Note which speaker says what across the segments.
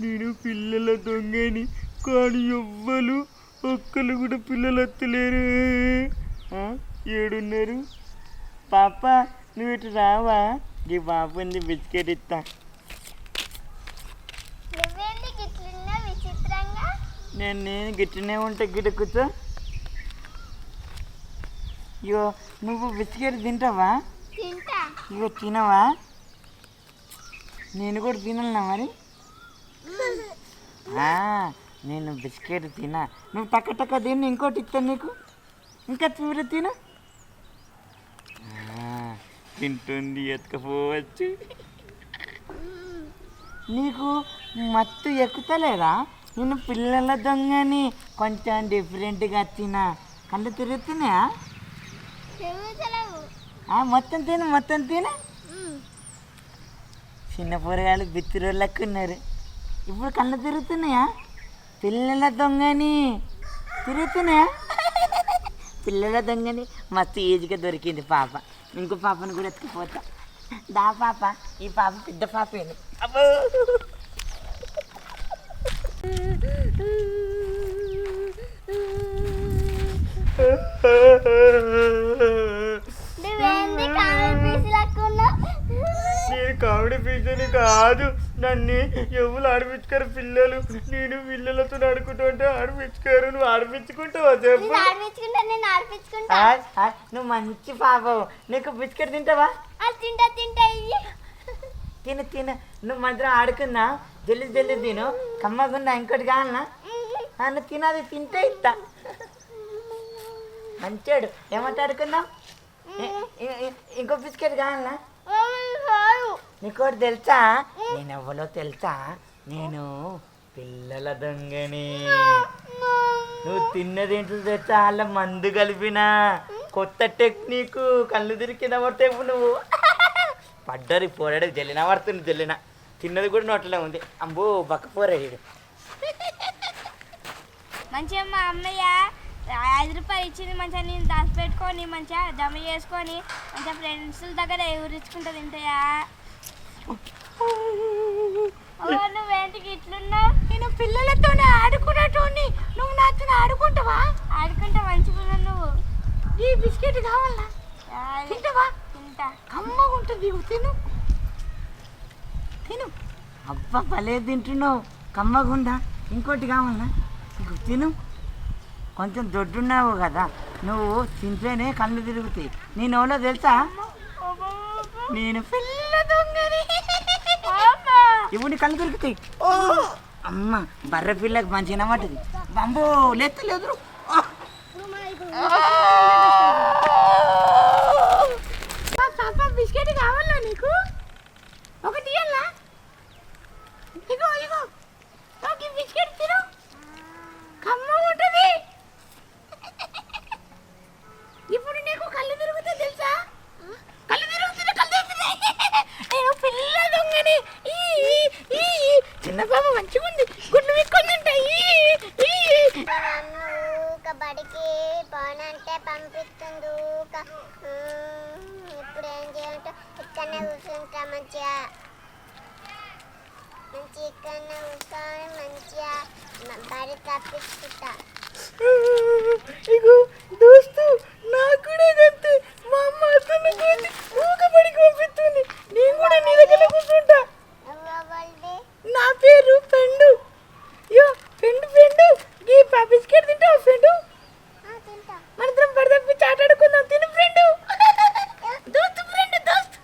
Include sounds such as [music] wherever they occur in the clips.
Speaker 1: నేను పిల్లల దొంగని కానీ ఎవ్వరు ఒక్కరు కూడా పిల్లలు వత్తలేరు ఆ, ఏడున్నారు? పాప నువ్వు ఇటు రావా? ఈ పాపంది బిస్కెట్ ఇస్తా. నేను నేను గిట్టనే ఉంటా గిట్ట కూర్చో. ఇగో నువ్వు బిస్కెట్ తింటావా?
Speaker 2: తింటా.
Speaker 1: ఇగో తినవా? నేను కూడా తినన్నా మరి? నేను బిస్కెట్ తినా. నువ్వు టక్క టక్క తిని ఇంకోటి ఇస్తాను నీకు. ఇంకా చూడ తిను. తింటుంది ఎత్తుకపోవచ్చు. నీకు మత్తు ఎక్కుతలేదా? నేను పిల్లల దొంగని కొంచెం డిఫరెంట్గా తినా. కళ్ళు తిరుగుతున్నాయా? మొత్తం తిను మొత్తం తిను. చిన్న పోరగాళ్ళు బిత్తిరోళ్ళకు ఉన్నారు ఇప్పుడు కళ్ళు తిరుగుతున్నాయా? పిల్లల దొంగని. తిరుగుతున్నాయా? పిల్లల దొంగని. మస్తు ఏజ్గా దొరికింది పాప. ఇంకో పాపను కూడా ఎత్తుకుపోతా. దా పాప ఈ పాప పెద్ద పాపేను. అబ్బో. నేను కామెడీ ఫీచర్ని కాదు నన్ను ఎవరు ఆడిపించుకారు పిల్లలు? నేను పిల్లలతో ఆడుకుంటుంటే ఆడిపించుకారు. నువ్వు ఆడిపించుకుంటావా చెప్పు.
Speaker 2: ఆడిపించుకుంటా నేను ఆడిపించుకుంటా.
Speaker 1: నువ్వు మంచి పాపవు. నీకు బిస్కెట్ తింటావా?
Speaker 2: తింటా తింటా
Speaker 1: తిను తిను. నువ్వు మధ్యలో ఆడుకున్నా జల్లి జల్లి తిను. కమ్మగున్నా ఇంకోటి కావాలనా? నన్ను తినది తింటే ఇస్తా మంచాడు. ఏమంటే ఆడుకుందాం? ఇంకో బిస్కెట్ కావాలనా? నీకోటి తెలుసా? నేను ఎవరో తెలుసా? నేను పిల్లల దొంగని. నువ్వు తిన్నదేంటో తెలుసా? అలా మందు కలిపిన. కొత్త టెక్నిక్ కళ్ళు తిరిగి పడితే నువ్వు. పడ్డరు పోరాడు జల్లిన పడుతుంది జల్లిన. తిన్నది కూడా నోట్లో ఉంది. అంబో బక్క పోరాడు
Speaker 3: మంచిగా మా అమ్మయ్య ఐదు రూపాయలు ఇచ్చింది మంచిగా నేను దాచిపెట్టుకొని మంచిగా జమ చేసుకొని మంచిగా ఫ్రెండ్స్ దగ్గర ఎవరించుకుంటా తింటాయా నువ్వేంటికి ఇట్లున్నావు నేను పిల్లలతోనే ఆడుకునేటోని నువ్వు నాతో ఆడుకుంటావా? ఆడుకుంటా మంచిగా నువ్వు. ఈ బిస్కెట్ కావాలా? తింటావా? తింటా.
Speaker 1: కమ్మగా ఉంటుంది తిను. తిను. అబ్బా భలే తింటున్నావు. కమ్మగుండా ఇంకోటి కావాలనా తిను. కొంచెం దొడ్డున్నావు కదా నువ్వు తింటేనే కళ్ళు తిరుగుతాయి. నేను ఎవరో తెలుసా? నేను పిల్ల నీ కళ్ళు ఓ. అమ్మ బర్రె పిల్లకి మంచి వినమాటది బంబో లేత్తలేదు.
Speaker 3: పాప బిస్కెట్ కావాలా నీకు ఒకటి ఇయ్యాలా ఇగో ఇగో నాకు ఈ బిస్కెట్ తిను కమ్మ ఉంటుంది ఇప్పుడు నీకు కళ్ళు తిరుగుతా తెలుసా కళ్ళు తిరుగుతుంది కళ్ళు తిరుగుతుంది నేను పిల్ల దొంగని ఈ, ఈ, ఈ, ఈ. చిన్న పాప మంచిగా ఉంది గుడ్లు విక్కుందంట
Speaker 2: నన్ను ఊక బడికి పోనంటే పంపిస్తుంది ఊక ఉమ్, ఇప్పుడు ఏం చేయాలంటే ఇక్కడనే కూర్చుంటా మంచిగా మంచి ఇక్కడనే కూర్చొని మంచిగా మ- బడి తప్పించుకుంటా
Speaker 1: ఇగో దోస్తు నాకు కూడా అంతే మా అమ్మ అతను ఊక పడికి పంపిస్తుంది నేను కూడా నీ దగ్గర కూర్చుంటా
Speaker 2: ఎవరిది
Speaker 1: నా పేరు పెండు యో పెండు పెండు ఈ బిస్కెట్ తింటావు పెండు
Speaker 2: తింటా
Speaker 1: మనిద్దరం పడదప్పి చాటాడుకుందాం తిను ఫ్రెండు దోస్తు ఫ్రెండ్ దోస్త్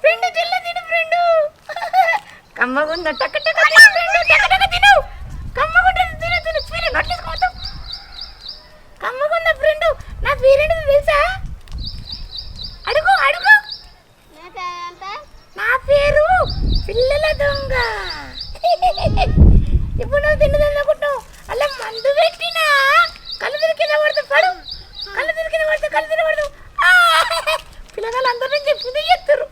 Speaker 1: ఫ్రెండ్ చెల్ల తిను ఫ్రెండు కమ్మగుంద టక టక తిను ఫ్రెండు టక టక తిను కమ్మగుండ తిను తిను ఫీల్ నోటీసుకోవద్దు కమ్మగుంద ఫ్రెండు నా పేరేంటి తెలుసా అడుగు అడుగు నా పేరు పిల్లల దొంగ ఇప్పుడు నువ్వు తిన్నదనుకుంటావు అలా మందు పెట్టినా కళ్ళు తిరిగి కింద పడుతు పడు కళ్ళు తిరిగి కింద పడుతు కళ్ళు తిరిగి పడుతు పిల్లగాళ్ళు అందరూ చెప్పింది ఎత్తురు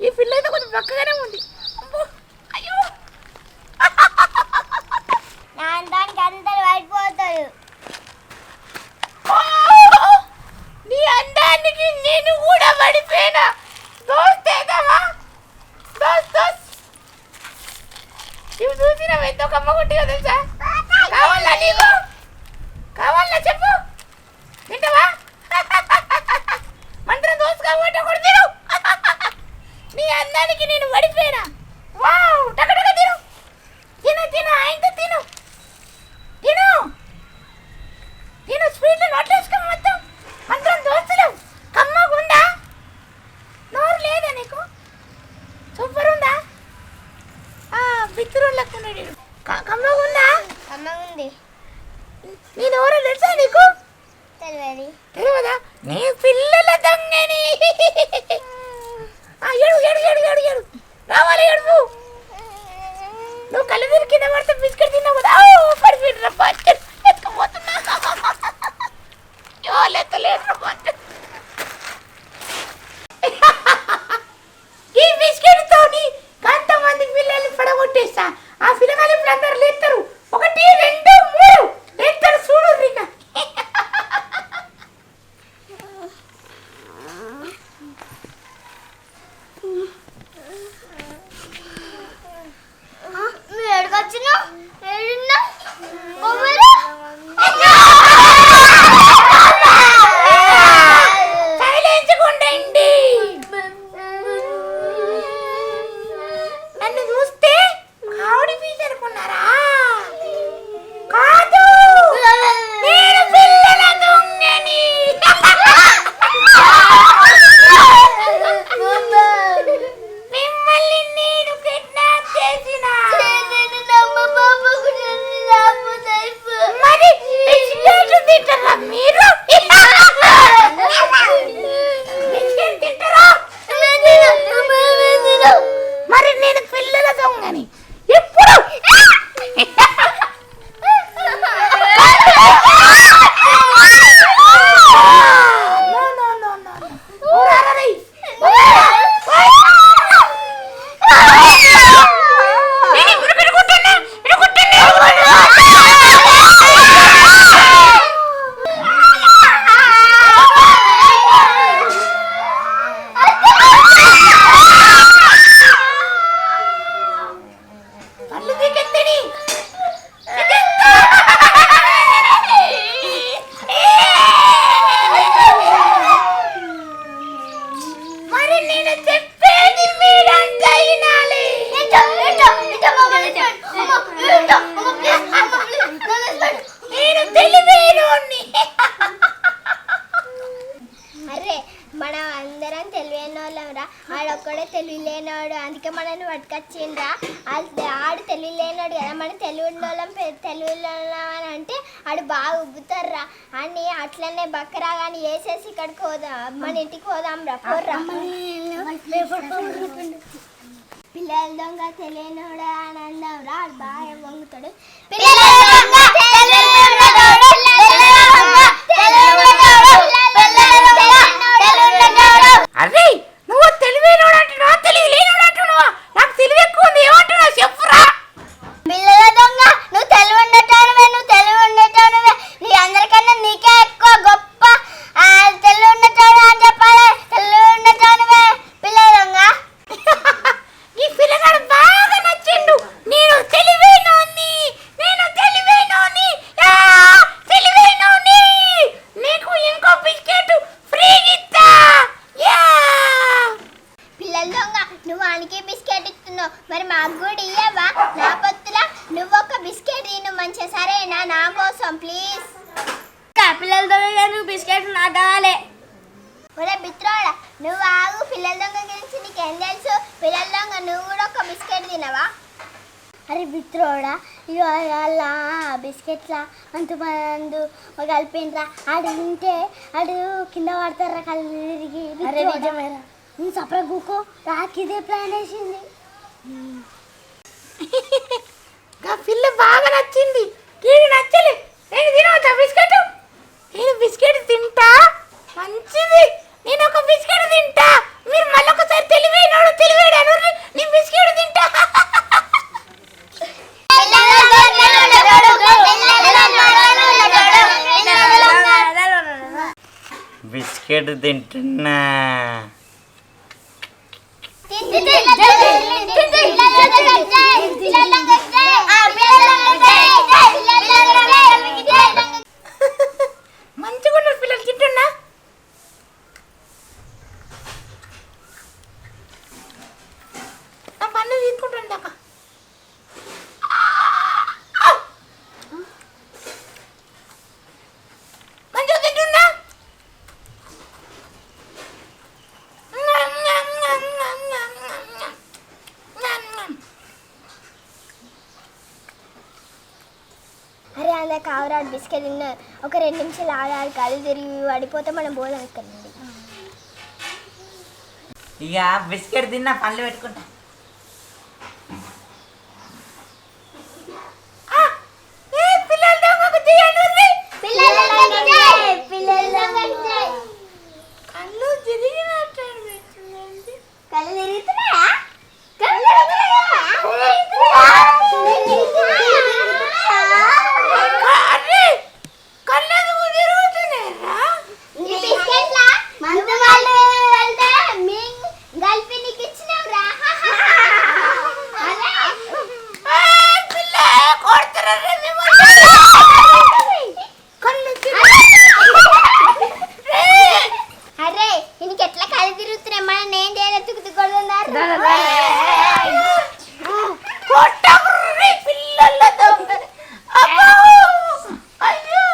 Speaker 1: ఈ పిల్ల అయితే కొంచెం పక్కగానే ఉంది అమ్మో, అయ్యో
Speaker 2: దానికి అందరు పడిపోతారు
Speaker 1: నీ పడిపోయినా దోస్త్ ఏదమ్మా దోస్త్ దోస్త్ ఇవి చూసిన ఎంతో కమ్మ కొట్టిగా తెలుసా? కావాలా నీకు? కావాలా చెప్పు. తింటావా? [laughs] మంత్రం దోస్త్ కాబట్టి ఒకటి నీ అందానికి నేను పడిపోయినా వావ్ టకటక తిను తిను తిను ఆయనతో తిను తిను తిను స్వీట్ నోట్లేసుకో మొత్తం అందరం దోస్తులు కమ్మగుందా నోరు లేదా నీకు సూపర్ ఉందా ఆ బిత్తురుళ్ళకు ఉన్నాడు ఈడు. క- కమ్మగుందా?
Speaker 2: అమ్మగుంది
Speaker 1: నీ నోరు తెలుసా నీకు?
Speaker 2: తెలియదు
Speaker 1: తెలియదా నీ పిల్లల దొంగని. ఏడు ఏడు ఏడు ఏడు ఏడు. రావాలి ఏడు నువ్వు కళ్ళు తిరిగి కింద పడితే బిస్కెట్ తిన్నావు కదా? పడిపోయిన బచ్చన్ ఎత్తుకుపోతున్నా. ఎవరు ఎత్తలేరు బచ్చన్
Speaker 2: అందుకే పట్టుకొచ్చిండ్రా? వాళ్ళు ఆడు తెలియలేనాడు కదా మనం తెలివి ఉన్నోళ్ళం అని అంటే ఆడు బాగా ఉబ్బుతారా అని అట్లనే బక్కరా కానీ వేసేసి ఇక్కడికి పోదాం మన ఇంటికి పోదాం రా పోర్రా. పిల్లల దొంగ తెలియనోడా అని అన్నాం రా ఆడు బాగా వంగుతాడు. పిల్లల దొంగ తెలియనోడా, తెలియనోడా.
Speaker 1: అరే నువ్వు తెలివేనోడు అంటున్నావా తెలివి లేనోడు అంటున్నావా నాకు తెలివి ఎక్కువ ఉంది ఏమంటున్నావు చెప్పురా
Speaker 2: పిల్లల దొంగ నువ్వు తెలివి ఉండటానువే నువ్వు తెలివి ఉండటానువే నీ అందరికన్నా నీకే ఎక్కువ గొప్ప ఆ, తెలివి ఉండటాను అని చెప్పాలి తెలివి ఉండటానువే పిల్లల దొంగ
Speaker 1: ఈ పిల్లగాడు బాగా నచ్చిండు నేను తెలివేనోని నేను తెలివేనోని ఆ, తెలివేనోని నీకు ఇంకో బిస్కెట్ ఫ్రీ ఇస్తా యా
Speaker 2: పిల్లల దొంగ నువ్వు వానికి బిస్కెట్ ఇస్తున్నావు మరి మాకు కూడా ఇయ్యవా నా పొత్తులా నువ్వు ఒక బిస్కెట్ తిను మంచిగా సరేనా నా కోసం ప్లీజ్
Speaker 1: పిల్లల దొంగ నువ్వు బిస్కెట్ నాకు కావాలి
Speaker 2: ఒరే బిత్రోడా నువ్వు ఆగు పిల్లల దొంగ గురించి నీకేం తెలుసు పిల్లల దొంగ నువ్వు కూడా ఒక బిస్కెట్ తినవా అరే బిత్రోడా ఇగో వాళ్ళ బిస్కెట్లా అంత మందు కలిపిండ్రా. ఆడు తింటే ఆడు కింద పడతారా కళ్ళు తిరిగి. అరే నిజమేరా. నువ్వు సపర కూకో రాకి ఇదే ప్లాన్ వేసింది.
Speaker 1: పిల్ల బాగా నచ్చింది. నచ్చలే. నేను తినవచ్చా బిస్కెట్? నేను బిస్కెట్ తింటా? మంచిది. నేను ఒక బిస్కెట్ తింటా. మీరు మళ్ళీ
Speaker 2: పిల్లల
Speaker 4: బిస్కెట్
Speaker 1: బిస్కెట్ తింటున్నా
Speaker 3: మంచిగా ఉన్నారు పిల్లలు తింటున్నా నా పన్ను తీసుకుంటాను దాకా మంచిగా తింటున్నా
Speaker 2: అరే అలా కావరా బిస్కెట్ తిన్న. ఒక రెండు నిమిషాలు ఆడాలి కళ్ళు తిరిగి పడిపోతే మనం పోదాం ఇక్కడ నుండి?
Speaker 1: ఇక బిస్కెట్ తిన్నా పళ్ళు పెట్టుకుంటా
Speaker 3: పిల్లలు దొంగకు తీయండి కళ్ళు తిరిగినట్టు
Speaker 2: కళ్ళు తిరుగుతున్నాయా కళ్ళు తిరుగుతున్నాయా
Speaker 3: అరే కళ్ళెందుకు తిరుగుతున్నాయరా
Speaker 2: ఈ బిస్కెట్లా మందు వాళ్ళు వెళ్తే మీ గల్పి నీకు ఇచ్చినావురా అరే
Speaker 3: పిల్ల కొడుతున్నారా కళ్ళు
Speaker 2: అరే ఇంక ఎట్లా కళ్ళు తిరుగుతున్నాయి మన నేను చేయలేదు తుక్కు కొడుతున్నారు
Speaker 3: కొట్టకుర్రి పిల్లల దొంగ అబ్బో! అయ్యో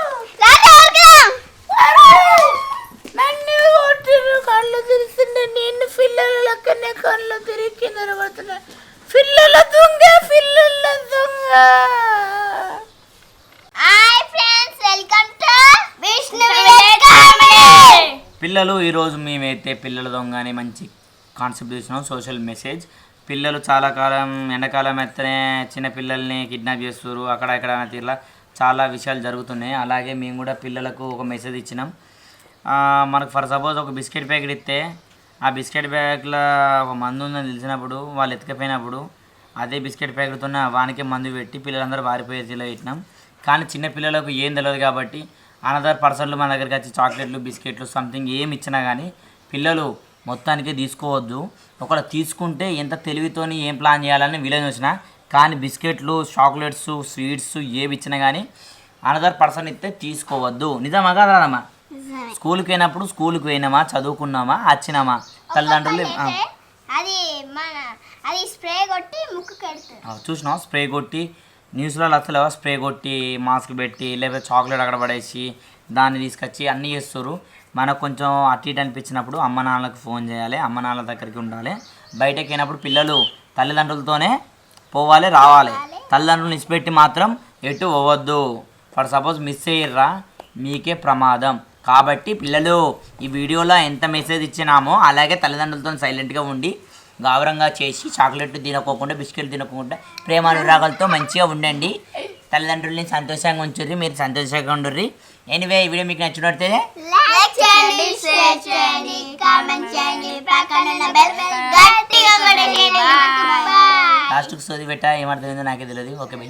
Speaker 3: నన్ను కొట్టిరు కళ్ళు తిరుగుతుండే నేను పిల్లల లెక్కనే కళ్ళు తిరిగి కింద పడుతున్నా పిల్లల దొంగ పిల్లల దొంగ
Speaker 2: hi friends welcome to Vishnu
Speaker 1: పిల్లలు ఈరోజు మేమైతే పిల్లల దొంగనే మంచి కాన్సెప్ట్ చూసినాం సోషల్ మెసేజ్ పిల్లలు చాలా కాలం ఎండాకాలం ఎత్తనే చిన్న పిల్లల్ని కిడ్నాప్ చేస్తారు అక్కడ ఇక్కడ తీర్లా చాలా విషయాలు జరుగుతున్నాయి. అలాగే మేము కూడా పిల్లలకు ఒక మెసేజ్ ఇచ్చినాం. మనకు ఫర్ సపోజ్ ఒక బిస్కెట్ ప్యాకెట్ ఇస్తే ఆ బిస్కెట్ ప్యాకెట్లో ఒక మందు ఉందని తెలిసినప్పుడు వాళ్ళు ఎత్తుకపోయినప్పుడు అదే బిస్కెట్ ప్యాకెట్తోనే వానికే మందు పెట్టి పిల్లలందరూ వారిపోయేలా పెట్టినాం. కానీ చిన్న పిల్లలకు ఏం తెలియదు కాబట్టి అనదర్ పర్సన్లు మన దగ్గరికి వచ్చి చాక్లెట్లు బిస్కెట్లు సంథింగ్ ఏం ఇచ్చినా కానీ పిల్లలు మొత్తానికి తీసుకోవద్దు. ఒకవేళ తీసుకుంటే ఎంత తెలివితోని ఏం ప్లాన్ చేయాలని వీళ్ళని వచ్చిన కానీ బిస్కెట్లు చాక్లెట్స్ స్వీట్స్ ఏవి ఇచ్చినా కానీ అనదర్ పర్సన్ ఇస్తే తీసుకోవద్దు. నిజమా కాదమ్మా స్కూల్కి పోయినప్పుడు స్కూల్కి పోయినామా? చదువుకున్నామా? వచ్చినామా తల్లిదండ్రులు
Speaker 2: అది మన అది స్ప్రే కొట్టి ముక్కు
Speaker 1: చూసినావా? స్ప్రే కొట్టి న్యూస్లో అసలు స్ప్రే కొట్టి మాస్క్ పెట్టి లేకపోతే చాక్లెట్ అక్కడ పడేసి దాన్ని తీసుకొచ్చి అన్నీ చేస్తారు మనకు కొంచెం అటు ఇటు అనిపించినప్పుడు అమ్మ నాన్నలకు ఫోన్ చేయాలి అమ్మ నాన్నల దగ్గరికి ఉండాలి. బయటకు వెళ్ళినప్పుడు పిల్లలు తల్లిదండ్రులతోనే పోవాలి రావాలి. తల్లిదండ్రులను ఇచ్చిపెట్టి మాత్రం ఎటు పోవద్దు. ఫర్ సపోజ్ మిస్ అయ్యిర్రా మీకే ప్రమాదం. కాబట్టి పిల్లలు ఈ వీడియోలో ఎంత మెసేజ్ ఇచ్చినామో అలాగే తల్లిదండ్రులతో సైలెంట్గా ఉండి గౌరవంగా చేసి చాక్లెట్ తినకోకుండా బిస్కెట్ తినకుండా ప్రేమ అనురాగాలతో మంచిగా ఉండండి. తల్లిదండ్రుల్ని సంతోషంగా ఉంచుర్రి మీరు సంతోషంగా ఉండుర్రి. ఎనివే ఈ వీడియో మీకు నచ్చినట్టే
Speaker 2: లైక్ చేయండి షేర్ చేయండి కామెంట్ చేయండి పక్కన ఉన్న బెల్ గట్టిగా కొట్టండి. బాయ్
Speaker 1: లాస్ట్కి సోది పెట్టా ఏమర్థమైందో నాకే తెలియదు ఓకే బై